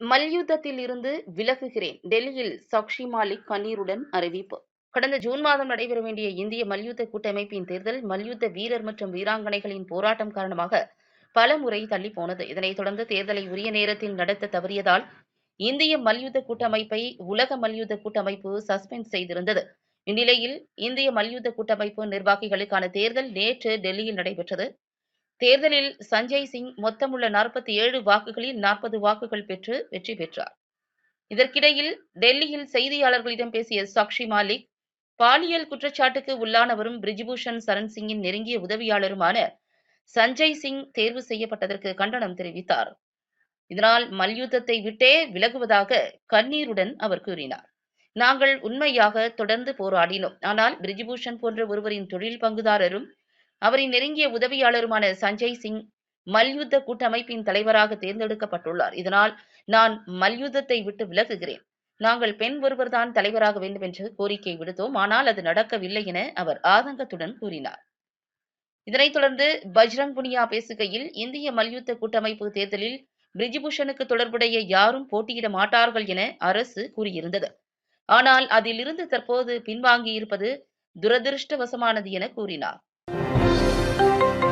மல்யுத்தத்தில் இருந்து விலகுகிறேன். டெல்லியில் சாக்ஷி மாலிக் கண்ணீருடன் அறிவிப்பு. கடந்த ஜூன் மாதம் நடைபெற வேண்டிய இந்திய மல்யுத்த கூட்டமைப்பின் தேர்தல் மல்யுத்த வீரர் மற்றும் வீராங்கனைகளின் போராட்டம் காரணமாக பல முறை தள்ளி போனது இதனைத் தொடர்ந்து தேர்தலை உரிய நேரத்தில் நடத்த தவறியதால் இந்திய மல்யுத்த கூட்டமைப்பை உலக மல்யுத்த கூட்டமைப்பு சஸ்பெண்ட் செய்திருந்தது. இந்நிலையில் இந்திய மல்யுத்த கூட்டமைப்பு நிர்வாகிகளுக்கான தேர்தல் நேற்று டெல்லியில் நடைபெற்றது. தேர்தலில் சஞ்சய் சிங் மொத்தமுள்ள நாற்பத்தி ஏழு வாக்குகளில் நாற்பது வாக்குகள் பெற்று வெற்றி பெற்றார். இதற்கிடையில் டெல்லியில் செய்தியாளர்களிடம் பேசிய சாக்ஷி மாலிக் பாலியல் குற்றச்சாட்டுக்கு உள்ளானவரும் பிரிஜ்பூஷன் சரண் சிங்கின் நெருங்கிய உதவியாளருமான சஞ்சய் சிங் தேர்வு செய்யப்பட்டதற்கு கண்டனம் தெரிவித்தார். இதனால் மல்யுத்தத்தை விட்டே விலகுவதாக கண்ணீருடன் அவர் கூறினார். நாங்கள் உண்மையாக தொடர்ந்து போராடினோம். ஆனால் பிரிஜ்பூஷன் போன்ற ஒருவரின் தொழில் பங்குதாரரும் அவரின் நெருங்கிய உதவியாளருமான சஞ்சய் சிங் மல்யுத்த கூட்டமைப்பின் தலைவராக தேர்ந்தெடுக்கப்பட்டுள்ளார். இதனால் நான் மல்யுத்தத்தை விட்டு விலகுகிறேன். நாங்கள் பெண் ஒருவர்தான் தலைவராக வேண்டும் என்று கோரிக்கை விடுத்தோம். ஆனால் அது நடக்கவில்லை என அவர் ஆதங்கத்துடன் கூறினார். இதனைத் தொடர்ந்து பஜ்ரங் புனியா பேசுகையில் இந்திய மல்யுத்த கூட்டமைப்பு தேர்தலில் பிரிஜிபூஷனுக்கு தொடர்புடைய யாரும் போட்டியிட மாட்டார்கள் என அரசு கூறியிருந்தது. ஆனால் அதிலிருந்து தற்போது பின்வாங்கியிருப்பது துரதிருஷ்டவசமானது என கூறினார். Música